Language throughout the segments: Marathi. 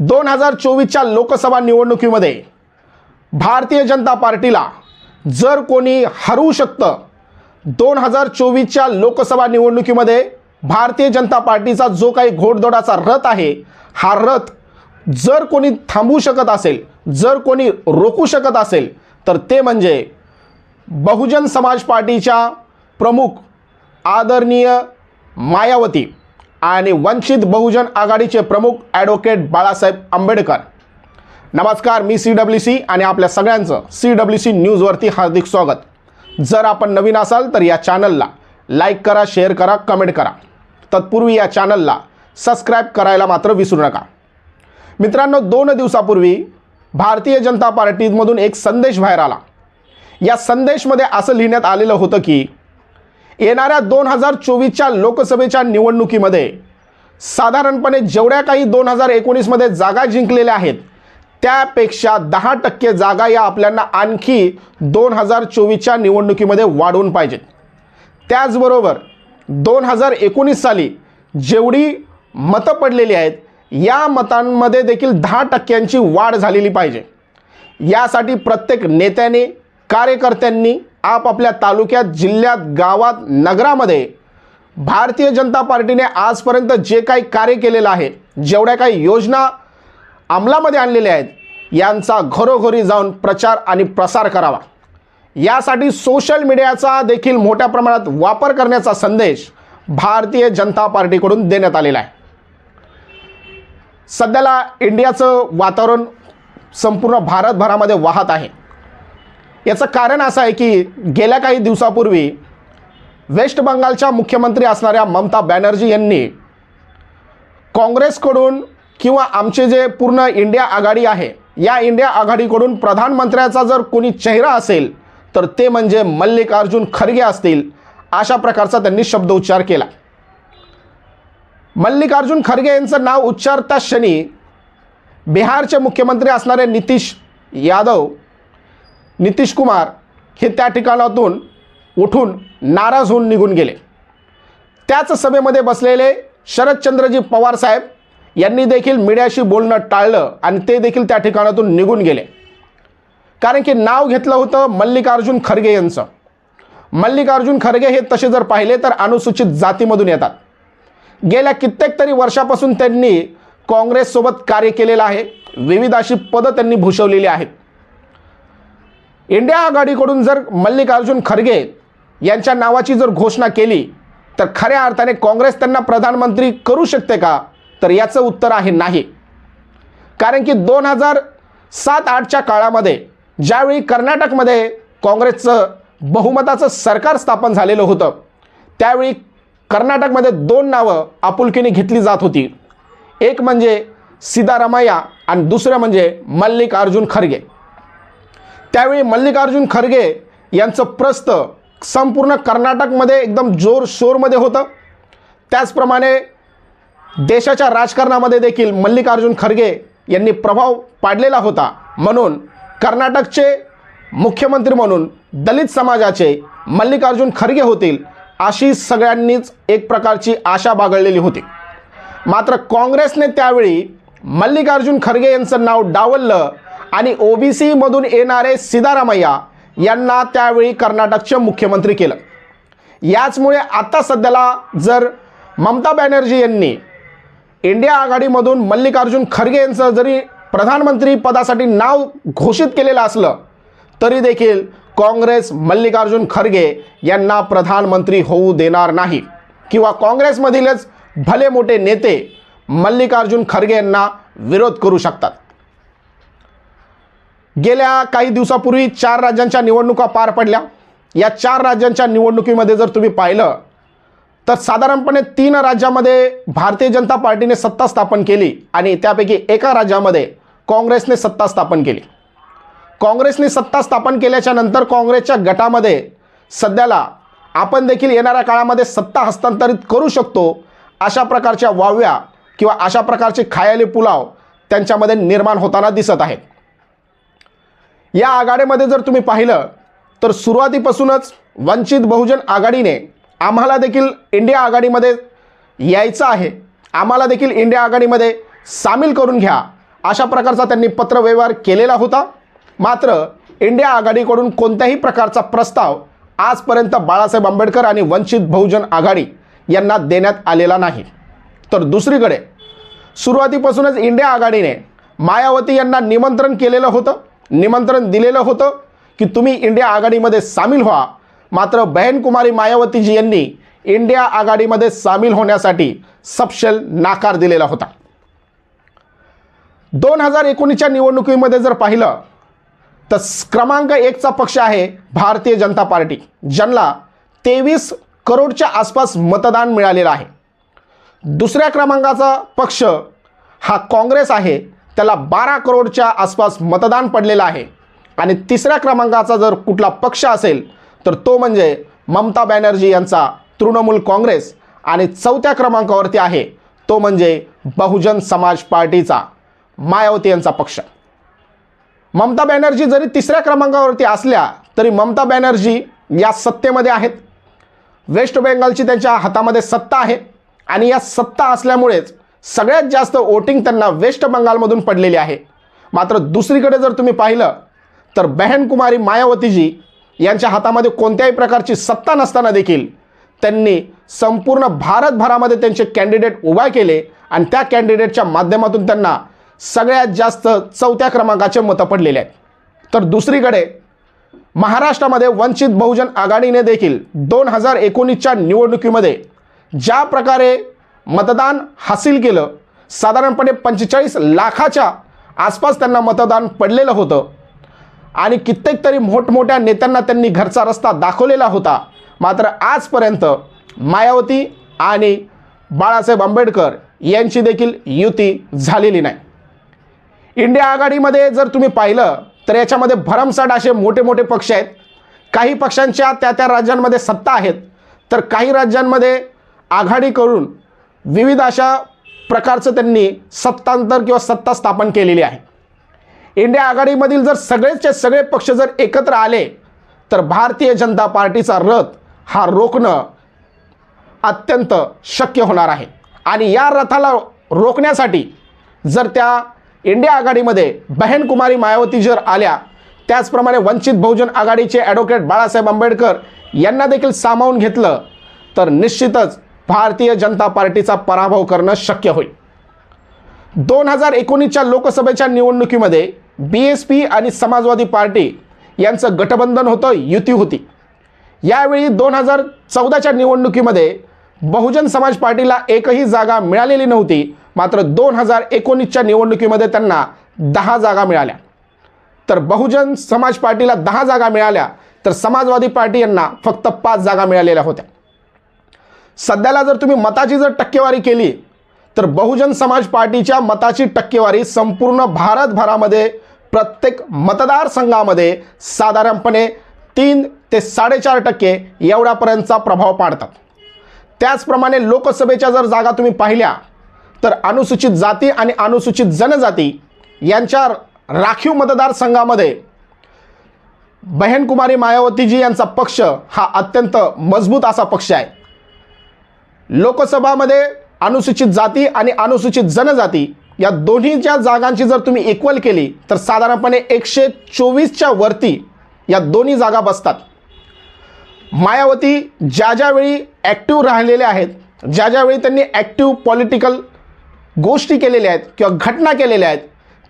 दोन हजार चोवीसच्या लोकसभा निवडणुकीमध्ये भारतीय जनता पार्टीला जर कोणी हरवू शकतं दोन हजार चोवीसच्या लोकसभा निवडणुकीमध्ये भारतीय जनता पार्टीचा जो काही घोडदोडाचा रथ आहे हा रथ जर कोणी थांबवू शकत असेल जर कोणी रोखू शकत असेल तर ते म्हणजे बहुजन समाज पार्टीच्या प्रमुख आदरणीय मायावती. आणि वंचित बहुजन आघाडीचे प्रमुख ॲडव्होकेट बाळासाहेब आंबेडकर. नमस्कार मी सी डब्ल्यू सी आणि आपल्या सगळ्यांचं सी डब्ल्यू सी न्यूजवरती हार्दिक स्वागत. जर आपण नवीन असाल तर या चॅनलला लाईक करा शेअर करा कमेंट करा. तत्पूर्वी या चॅनलला सबस्क्राईब करायला मात्र विसरू नका. मित्रांनो दोन दिवसापूर्वी भारतीय जनता पार्टीमधून एक संदेश बाहेर आला. या संदेशमध्ये असं लिहिण्यात आलेलं होतं की येणाऱ्या दोन हजार चोवीसच्या लोकसभेच्या निवडणुकीमध्ये साधारणपणे जेवढ्या काही दोन हजार एकोणीसमध्ये जागा जिंकलेल्या आहेत त्यापेक्षा दहा टक्के जागा या आपल्याला आणखी दोन हजार चोवीसच्या निवडणुकीमध्ये वाढवून पाहिजेत. त्याचबरोबर दोन हजार एकोणीस साली जेवढी मतं पडलेली आहेत या मतांमध्ये देखील दहा टक्क्यांची वाढ झालेली पाहिजे. यासाठी प्रत्येक नेत्याने कार्यकर्त्यांनी आपापल्या तालुक्यात जिल्ह्यात गावात नगरामध्ये भारतीय जनता पार्टीने आजपर्यंत जे काही कार्य केलेलं आहे जेवढ्या काही योजना अंमलामध्ये आणलेल्या आहेत यांचा घरोघरी जाऊन प्रचार आणि प्रसार करावा. यासाठी सोशल मीडियाचा देखील मोठ्या प्रमाणात वापर करण्याचा संदेश भारतीय जनता पार्टीकडून देण्यात आलेला आहे. सध्याला इंडियाचं वातावरण संपूर्ण भारतभरामध्ये वाहत आहे. याचं कारण असं आहे की गेल्या काही दिवसापूर्वी वेस्ट बंगालच्या मुख्यमंत्री असणाऱ्या ममता बॅनर्जी यांनी काँग्रेसकडून किंवा आमचे जे पूर्ण इंडिया आघाडी आहे या इंडिया आघाडीकडून प्रधानमंत्र्याचा जर कोणी चेहरा असेल तर ते म्हणजे मल्लिकार्जुन खरगे असतील अशा प्रकारचा त्यांनी शब्दोच्चार केला. मल्लिकार्जुन खरगे यांचं नाव उच्चारता क्षणी बिहारचे मुख्यमंत्री असणारे नितीश यादव नितीश कुमार हे त्या ठिकाणातून उठून नाराज होऊन निघून गेले. त्याच सभेमध्ये बसलेले शरदचंद्रजी पवार साहेब यांनी देखील मीडियाशी बोलणं टाळलं आणि ते देखील त्या ठिकाणातून निघून गेले. कारण की नाव घेतलं होतं मल्लिकार्जुन खरगे यांचं. मल्लिकार्जुन खरगे हे तसे जर पाहिले तर अनुसूचित जातीमधून येतात. गेल्या कित्येक तरी वर्षापासून त्यांनी काँग्रेससोबत कार्य केलेलं आहे. विविध अशी पदं त्यांनी भूषवलेली आहेत. इंडिया आघाडीकडून जर मल्लिकार्जुन खरगे यांच्या नावाची जर घोषणा केली तर खऱ्या अर्थाने काँग्रेस त्यांना प्रधानमंत्री करू शकते का? तर याचं उत्तर आहे नाही. कारण की दोन हजार सात आठच्या काळामध्ये ज्यावेळी कर्नाटकमध्ये काँग्रेसचं बहुमताचं सरकार स्थापन झालेलं होतं त्यावेळी कर्नाटकमध्ये दोन नावं आपुलकीने घेतली जात होती. एक म्हणजे सिद्धारामय्या आणि दुसरं म्हणजे मल्लिकार्जुन खरगे. त्यावेळी मल्लिकार्जुन खरगे यांचं प्रस्त संपूर्ण कर्नाटकमध्ये एकदम जोर शोरमध्ये होतं. त्याचप्रमाणे देशाच्या राजकारणामध्ये देखील मल्लिकार्जुन खरगे यांनी प्रभाव पाडलेला होता म्हणून कर्नाटकचे मुख्यमंत्री म्हणून दलित समाजाचे मल्लिकार्जुन खरगे होतील अशी सगळ्यांनीच एक प्रकारची आशा बागळलेली होती. मात्र काँग्रेसने त्यावेळी मल्लिकार्जुन खरगे यांचं नाव डावललं आणि ओबीसीमधून येणारे सिद्धारामय्या यांना त्यावेळी कर्नाटकचे मुख्यमंत्री केलं. याचमुळे आता सध्याला जर ममता बॅनर्जी यांनी इंडिया आघाडीमधून मल्लिकार्जुन खरगे यांचं जरी प्रधानमंत्री पदासाठी नाव घोषित केलेलं असलं तरी देखील काँग्रेस मल्लिकार्जुन खरगे यांना प्रधानमंत्री होऊ देणार नाही. किंवा काँग्रेसमधीलच भले मोठे नेते मल्लिकार्जुन खरगे यांना विरोध करू शकतात. गेल्या काही दिवसापूर्वी चार राज्यांच्या निवडणुका पार पडल्या. या चार राज्यांच्या निवडणुकीमध्ये जर तुम्ही पाहिलं तर साधारणपणे तीन राज्यामध्ये भारतीय जनता पार्टीने सत्ता स्थापन केली आणि त्यापैकी एका राज्यामध्ये काँग्रेसने सत्ता स्थापन केली. काँग्रेसने सत्ता स्थापन केल्याच्यानंतर काँग्रेसच्या गटामध्ये सध्याला आपण देखील येणाऱ्या काळामध्ये सत्ता हस्तांतरित करू शकतो अशा प्रकारच्या वाव्या किंवा अशा प्रकारचे खायाले पुलाव त्यांच्यामध्ये निर्माण होताना दिसत आहेत. या आघाडीमध्ये जर तुम्ही पाहिलं तर सुरुवातीपासूनच वंचित बहुजन आघाडीने आम्हाला देखील इंडिया आघाडीमध्ये यायचं आहे. आम्हाला देखील इंडिया आघाडीमध्ये सामील करून घ्या. अशा प्रकारचा त्यांनी पत्रव्यवहार केलेला होता. मात्र इंडिया आघाडीकडून कोणत्याही प्रकारचा प्रस्ताव आजपर्यंत बाळासाहेब आंबेडकर आणि वंचित बहुजन आघाडी यांना देण्यात आलेला नाही. तर दुसरीकडे सुरुवातीपासूनच इंडिया आघाडीने मायावती यांना निमंत्रण केलेलं होतं. निमंत्रण दिलेलं होतं की तुम्ही इंडिया आघाडीमध्ये सामील व्हा. मात्र बहनकुमारी मायावतीजी यांनी इंडिया आघाडीमध्ये सामील होण्यासाठी सपशेल नाकार दिलेला होता. दोन हजार एकोणीसच्या निवडणुकीमध्ये जर पाहिलं तर क्रमांक एकचा पक्ष आहे भारतीय जनता पार्टी ज्यांना तेवीस करोडच्या आसपास मतदान मिळालेलं आहे. दुसऱ्या क्रमांकाचा पक्ष हा काँग्रेस आहे. त्याला बारा करोडच्या आसपास मतदान पडलेलं आहे. आणि तिसऱ्या क्रमांकाचा जर कुठला पक्ष असेल तर तो म्हणजे ममता बॅनर्जी यांचा तृणमूल काँग्रेस. आणि चौथ्या क्रमांकावरती आहे तो म्हणजे बहुजन समाज पार्टीचा मायावती यांचा पक्ष. ममता बॅनर्जी जरी तिसऱ्या क्रमांकावरती असल्या तरी ममता बॅनर्जी या सत्तेमध्ये आहेत. वेस्ट बेंगालची त्यांच्या हातामध्ये सत्ता आहे. आणि या सत्ता असल्यामुळेच सगळ्यात जास्त वोटिंग त्यांना वेस्ट बंगालमधून पडलेली आहे. मात्र दुसरीकडे जर तुम्ही पाहिलं तर बहनकुमारी मायावतीजी यांच्या हातामध्ये कोणत्याही प्रकारची सत्ता नसताना देखील त्यांनी संपूर्ण भारतभरामध्ये त्यांचे कॅन्डिडेट उभा केले आणि त्या कॅन्डिडेटच्या माध्यमातून त्यांना सगळ्यात जास्त चौथ्या क्रमांकाचे मतं पडलेले आहेत. तर दुसरीकडे महाराष्ट्रामध्ये वंचित बहुजन आघाडीने देखील दोन हजार एकोणीसच्या निवडणुकीमध्ये ज्या प्रकारे मतदान हासिल केलं. साधारणपणे पंचेचाळीस लाखाच्या आसपास त्यांना मतदान पडलेलं होतं. आणि कित्येक तरी मोठमोठ्या नेत्यांना त्यांनी घरचा रस्ता दाखवलेला होता. मात्र आजपर्यंत मायावती आणि बाळासाहेब आंबेडकर यांची देखील युती झालेली नाही. इंडिया आघाडीमध्ये जर तुम्ही पाहिलं तर याच्यामध्ये भरमसाठ असे मोठे मोठे पक्ष आहेत. काही पक्षांच्या त्या त्या राज्यांमध्ये सत्ता आहेत. तर काही राज्यांमध्ये आघाडी करून विविध अशा प्रकारचं त्यांनी सत्तांतर किंवा सत्ता स्थापन केलेली आहे. इंडिया आघाडीमधील जर सगळेचे सगळे पक्ष जर एकत्र आले तर भारतीय जनता पार्टीचा रथ हा रोखणं अत्यंत शक्य होणार आहे. आणि या रथाला रोखण्यासाठी जर त्या इंडिया आघाडीमध्ये बहनकुमारी मायावती जर आल्या त्याचप्रमाणे वंचित बहुजन आघाडीचे ॲडव्होकेट बाळासाहेब आंबेडकर यांना देखील सामावून घेतलं तर निश्चितच भारतीय जनता पार्टीचा पराभव करणं शक्य होईल. दोन हजार एकोणीसच्या लोकसभेच्या निवडणुकीमध्ये बी एस पी आणि समाजवादी पार्टी यांचं गठबंधन होतं युती होती. यावेळी दोन हजार चौदाच्या निवडणुकीमध्ये बहुजन समाज पार्टीला एकही जागा मिळालेली नव्हती मात्र दोन हजार एकोणीसच्या निवडणुकीमध्ये त्यांना दहा जागा मिळाल्या. तर बहुजन समाज पार्टीला दहा जागा मिळाल्या तर समाजवादी पार्टी यांना फक्त पाच जागा मिळालेल्या होत्या. सध्याला जर तुम्ही मताची जर टक्केवारी केली तर बहुजन समाज पार्टीच्या मताची टक्केवारी संपूर्ण भारतभरामध्ये प्रत्येक मतदारसंघामध्ये साधारणपणे तीन ते साडेचार टक्के एवढ्यापर्यंतचा प्रभाव पाडतात. त्याचप्रमाणे लोकसभेच्या जर जागा तुम्ही पाहिल्या तर अनुसूचित जाती आणि अनुसूचित जनजाती यांच्या राखीव मतदारसंघामध्ये बहनकुमारी मायावतीजी यांचा पक्ष हा अत्यंत मजबूत असा पक्ष आहे. लोकसभामध्ये अनुसूचित जाती आणि अनुसूचित जनजाती या दोन्हीच्या जागांची जर तुम्ही इक्वल केली तर साधारणपणे एकशे चोवीसच्या वरती या दोन्ही जागा बसतात. मायावती ज्या ज्यावेळी ॲक्टिव्ह राहिलेल्या आहेत ज्या ज्यावेळी त्यांनी ॲक्टिव्ह पॉलिटिकल गोष्टी केलेल्या आहेत किंवा घटना केलेल्या आहेत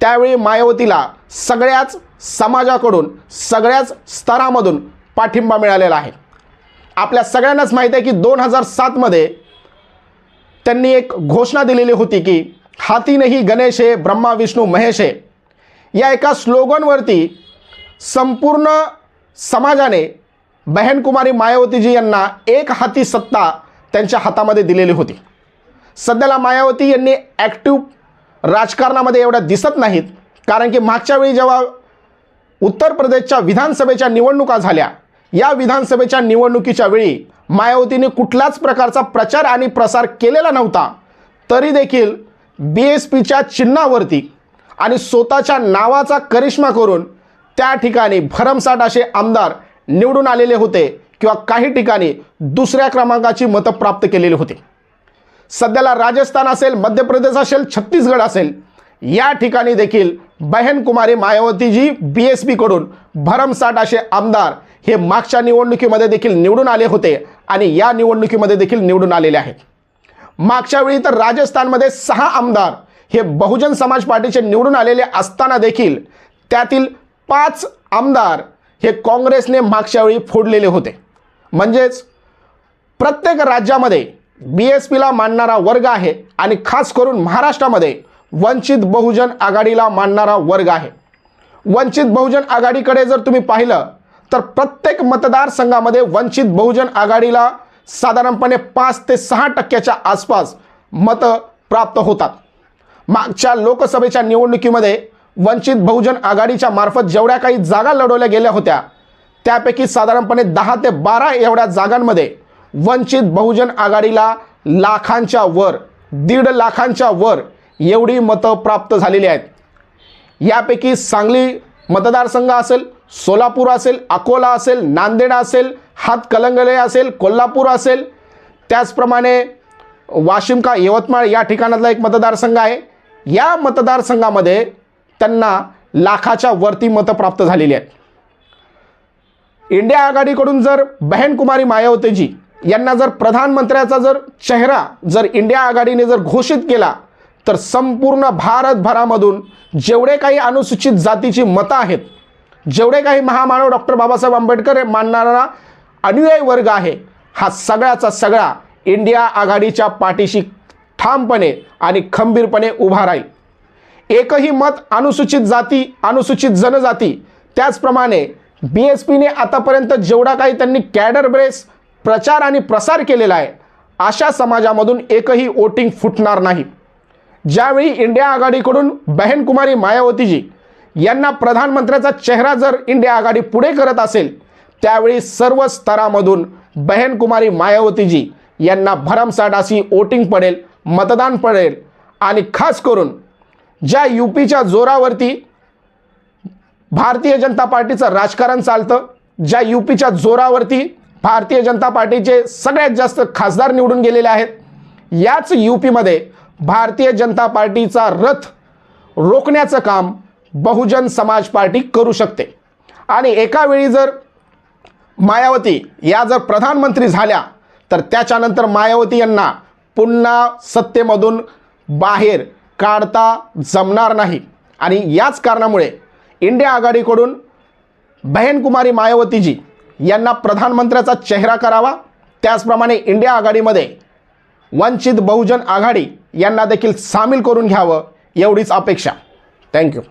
त्यावेळी मायावतीला सगळ्याच समाजाकडून सगळ्याच स्तरामधून पाठिंबा मिळालेला आहे. आपल्या सगळ्यांनाच माहीत आहे की दोन हजार सातमध्ये त्यांनी एक घोषणा दिलेली होती की हाती नाही गणेश हे ब्रह्मा विष्णू महेश हे या एका स्लोगनवरती संपूर्ण समाजाने बहनकुमारी मायावतीजी यांना एक हाती सत्ता त्यांच्या हातामध्ये दिलेली होती. सध्याला मायावती यांनी ॲक्टिव्ह राजकारणामध्ये एवढ्या दिसत नाहीत कारण की मागच्या वेळी जेव्हा उत्तर प्रदेशच्या विधानसभेच्या निवडणुका झाल्या या विधानसभेच्या निवडणुकीच्या वेळी मायावतीने कुठल्याच प्रकारचा प्रचार आणि प्रसार केलेला नव्हता तरी देखील बी एस पीच्या चिन्हावरती आणि स्वतःच्या नावाचा करिश्मा करून त्या ठिकाणी भरमसाठ असे आमदार निवडून आलेले होते किंवा काही ठिकाणी दुसऱ्या क्रमांकाची मतं प्राप्त केलेली होती. सध्याला राजस्थान असेल मध्य प्रदेश असेल छत्तीसगड असेल या ठिकाणी देखील बहन कुमारी मायावतीजी बी एस पीकडून भरमसाठ असे आमदार हे मागच्या निवडणुकीमध्ये देखील निवडून आले होते आणि या निवडणुकीमध्ये देखील निवडून आलेले आहेत. मागच्या वेळी तर राजस्थानमध्ये सहा आमदार हे बहुजन समाज पार्टीचे निवडून आलेले असताना देखील त्यातील पाच आमदार हे काँग्रेसने मागच्या वेळी फोडलेले होते. म्हणजेच प्रत्येक राज्यामध्ये बी एस पीला मानणारा वर्ग आहे आणि खास करून महाराष्ट्रामध्ये वंचित बहुजन आघाडीला मानणारा वर्ग आहे. वंचित बहुजन आघाडीकडे जर तुम्ही पाहिलं तर प्रत्येक मतदारसंघामध्ये वंचित बहुजन आघाडीला साधारणपणे पाच ते सहा टक्क्याच्या आसपास मतं प्राप्त होतात. मागच्या लोकसभेच्या निवडणुकीमध्ये वंचित बहुजन आघाडीच्या मार्फत जेवढ्या काही जागा लढवल्या गेल्या होत्या त्यापैकी साधारणपणे दहा ते बारा एवढ्या जागांमध्ये वंचित बहुजन आघाडीला लाखांच्या वर दीड लाखांच्या वर एवढी मतं प्राप्त झालेली आहेत. यापैकी सांगली मतदारसंघ असेल सोलापूर असेल अकोला असेल नांदेड असेल हातकलंगले असेल कोल्हापूर असेल त्याचप्रमाणे वाशिम का यवतमाळ या ठिकाणातला एक मतदारसंघ आहे. या मतदारसंघामध्ये त्यांना लाखाच्या वरती मतं प्राप्त झालेली आहेत. इंडिया आघाडीकडून जर बहन कुमारी मायावतीजी यांना जर प्रधानमंत्र्याचा जर चेहरा जर इंडिया आघाडीने जर घोषित केला तर संपूर्ण भारतभरामधून जेवढे काही अनुसूचित जातीची मतं आहेत जेवढे काही महामानव डॉक्टर बाबासाहेब आंबेडकर मानणारा अनुयायी वर्ग आहे हा सगळ्याचा सगळा इंडिया आघाडीच्या पाठीशी ठामपणे आणि खंबीरपणे उभा राहील. एकही मत अनुसूचित जाती अनुसूचित जनजाती त्याचप्रमाणे बी एस पीने आतापर्यंत जेवढा काही त्यांनी कॅडर ब्रेस प्रचार आणि प्रसार केलेला आहे अशा समाजामधून एकही वोटिंग फुटणार नाही. ज्यावेळी इंडिया आघाडीकडून बहन कुमारी मायावतीजी यांना प्रधानमंत्र्याचा चेहरा जर इंडिया आघाडी पुढे करत असेल त्यावेळी सर्व स्तरामधून बहन कुमारी मायावतीजी यांना भरमसाठ अशी वोटिंग पडेल मतदान पडेल आणि खास करून ज्या यू पीच्या जोरावरती भारतीय जनता पार्टीचं राजकारण चालतं ज्या यू पीच्या जोरावरती भारतीय जनता पार्टीचे सगळ्यात जास्त खासदार निवडून गेलेले आहेत याच यू पीमध्ये भारतीय जनता पार्टीचा रथ रोखण्याचं काम बहुजन समाज पार्टी करू शकते. आणि एका वेळी जर मायावती या जर प्रधानमंत्री झाल्या तर त्याच्यानंतर मायावती यांना पुन्हा सत्तेमधून बाहेर काढता जमणार नाही. आणि याच कारणामुळे इंडिया आघाडीकडून बहेनकुमारी मायावतीजी यांना प्रधानमंत्र्याचा चेहरा करावा. त्याचप्रमाणे इंडिया आघाडीमध्ये वंचित बहुजन आघाडी यांना देखील सामील करून घ्यावं एवढीच अपेक्षा. थँक्यू.